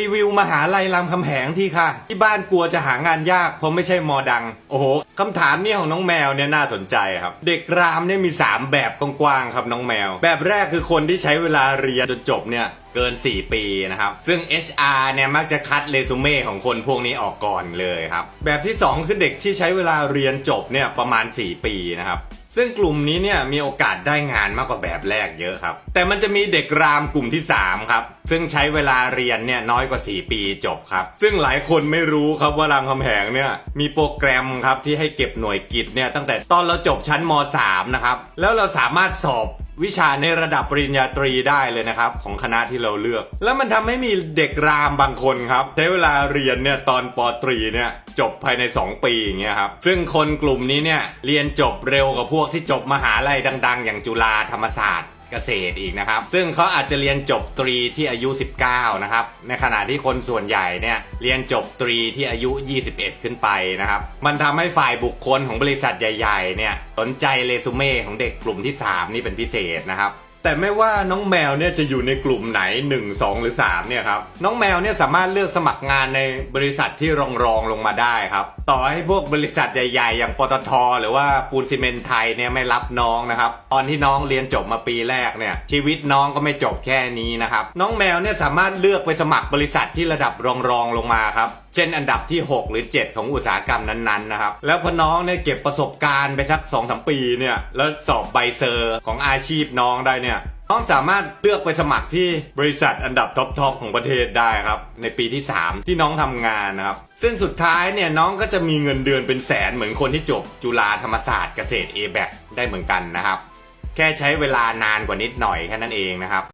รีวิวมหาลัยรามคำแหงที่ค่ะ ที่บ้านกลัวจะหางานยากเพราะไม่ใช่มอดัง โอ้โหคำถามนี่ของน้องแมวเนี่ยน่าสนใจครับ เด็กรามเนี่ยมี 3 แบบกว้างๆครับน้องแมว แบบแรกคือคนที่ใช้เวลาเรียนจนจบเนี่ย เกิน 4 ปีนะครับ ซึ่ง HR เนี่ยมักจะคัดเรซูเม่ของคนพวกนี้ออกก่อนเลยครับ แบบที่ 2 คือเด็กที่ใช้เวลาเรียนจบเนี่ยประมาณ 4 ปีนะครับ ซึ่งกลุ่มนี้เนี่ยมีโอกาสได้งานมากกว่าแบบแรกเยอะครับ แต่มันจะมีเด็กรามกลุ่มที่ 3 ครับ ซึ่งใช้เวลาเรียนเนี่ยน้อยกว่า 4 ปีจบครับ ซึ่งหลายคนไม่รู้ครับว่ารามคำแหงเนี่ยมีโปรแกรมครับที่ให้เก็บหน่วยกิจเนี่ยตั้งแต่ตอนเราจบชั้นม .3 นะครับ แล้วเราสามารถสอบ วิชาในระดับปริญญาตรีได้เลยนะครับ ของคณะที่เราเลือก แล้วมันทำให้มีเด็กรามบางคนครับใช้เวลาเรียนเนี่ยตอนปตรีเนี่ยจบภายใน 2 ปีอย่างเงี้ยครับ ซึ่งคนกลุ่มนี้เนี่ยเรียนจบเร็วกว่าพวกที่จบมหาลัยดัง ๆ อย่างจุฬาธรรมศาสตร์เกษตรอีกนะครับ ซึ่งเขาอาจจะเรียนจบตรีที่อายุ 19 นะครับ ในขณะที่คนส่วนใหญ่เนี่ยเรียนจบตรีที่อายุ 21 ขึ้นไปนะครับ มันทำให้ฝ่ายบุคคลของบริษัทใหญ่ ๆ เนี่ยสนใจเรซูเม่ของเด็กกลุ่มที่ 3 นี่เป็นพิเศษนะครับ แต่ไม่ว่าน้องแมวเนี่ยจะอยู่ในกลุ่มไหน 1 2 หรือ 3 เนี่ยครับ น้องแมวเนี่ยสามารถเลือกสมัครงานในบริษัทที่รองรองลงมาได้ครับ ต่อให้พวกบริษัทใหญ่ ๆ อย่างปตท หรือว่าปูนซีเมนไทยเนี่ยไม่รับน้องนะครับ ตอนที่น้องเรียนจบมาปีแรกเนี่ยชีวิตน้องก็ไม่จบแค่นี้นะครับ น้องแมวเนี่ยสามารถเลือกไปสมัครบริษัทที่ระดับรองรองลงมาครับ เช่นอันดับที่ 6 หรือ 7 ของอุตสาหกรรมนั้นๆนะครับ แล้วพอน้องเนี่ยเก็บประสบการณ์ไปสัก2อสปีเนี่ยแล้วสอบใบเซอร์ของอาชีพน้องได้เนี่ยน้องสามารถเลือกไปสมัครที่บริษัทอันดับท็อปๆของประเทศได้ครับ ในปีที่ 3 ที่น้องทำงานนะครับ ซึ่งสุดท้ายเนี่ยน้องก็จะมีเงินเดือนเป็นแสนเหมือนคนที่จบจุฬาธรรมศาสตร์เกษตร a b a c ได้เหมือนกันนะครับ แค่ใช้เวลานานกว่านิดหน่อยแค่นั้นเองนะครับ